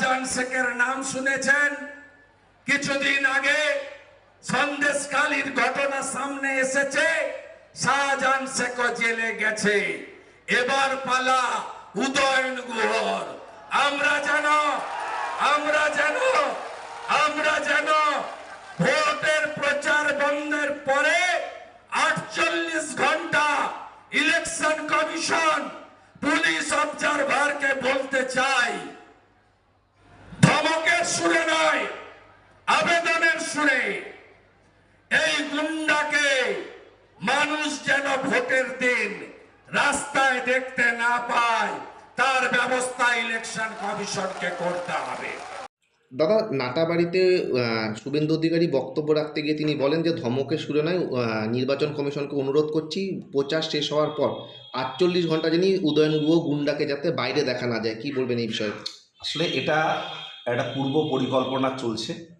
শাহজাহান শেখের নাম শুনেছেন? কিছুদিন আগে সন্দেশকালীর ঘটনা সামনে এসেছে, শাহজাহান শেখ জেলে গেছে। এবার পালা উদয়ন গুহর। আমরা যেন আমরা যেন আমরা যেন ভোটের প্রচার বন্ধের পরে আটচল্লিশ ঘণ্টা ইলেকশন কমিশন পুলিশ অবজারভারকে বলতে চাই। সুরে নয় আবেদনের সুরে। এই গুন্ডাকে মানুষ যেন ভোটের দিন রাস্তায় দেখতে না পায় তার ব্যবস্থা ইলেকশন কমিশনকে করতে হবে। দাদা নাটাবাড়িতে আহ, শুভেন্দু অধিকারী বক্তব্য রাখতে গিয়ে তিনি বলেন যে ধমকের সুরে নয় আহ, নির্বাচন কমিশনকে অনুরোধ করছি প্রচার শেষ হওয়ার পর আটচল্লিশ ঘণ্টা জানি উদয়ন গুহ গুন্ডাকে যাতে বাইরে দেখা না যায় কি বলবেন এই বিষয়ে? আসলে এটা একটা পূর্ব পরিকল্পনা চলছে।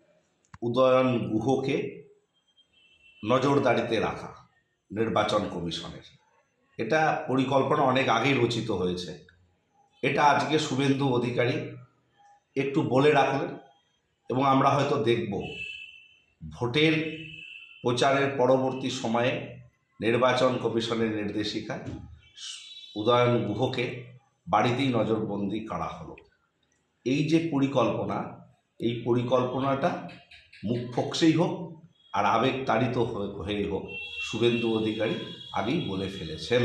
উদয়ন গুহকে নজরদারিতে রাখা নির্বাচন কমিশনের। এটা পরিকল্পনা অনেক আগেই রচিত হয়েছে। এটা আজকে শুভেন্দু অধিকারী একটু বলে রাখলেন এবং আমরা হয়তো দেখব। ভোটের প্রচারের পরবর্তী সময়ে নির্বাচন কমিশনের নির্দেশিকায় উদয়ন গুহকে বাড়িতেই নজরবন্দি করা হলো। এই যে পরিকল্পনা, এই পরিকল্পনাটা মুখ ফোকসেই হোক আর আবেগ তাড়িত হয়ে- হোক, শুভেন্দু অধিকারী আগেই বলে ফেলেছেন।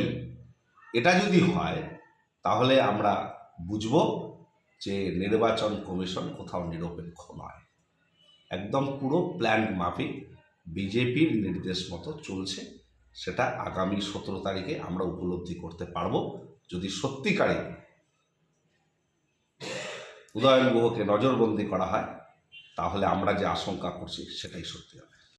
এটা যদি হয়, তাহলে আমরা বুঝব যে নির্বাচন কমিশন কোথাও নিরপেক্ষ নয়। একদম পুরো প্ল্যান মাফিক বিজেপির নির্দেশ মতো চলছে, সেটা আগামী সতেরো তারিখে আমরা উপলব্ধি করতে পারব। যদি সত্যিকারে উদয়ন গুহকে নজরবন্দি করা হয় তাহলে আমরা যে আশঙ্কা করছি সেটাই সত্যি হবে।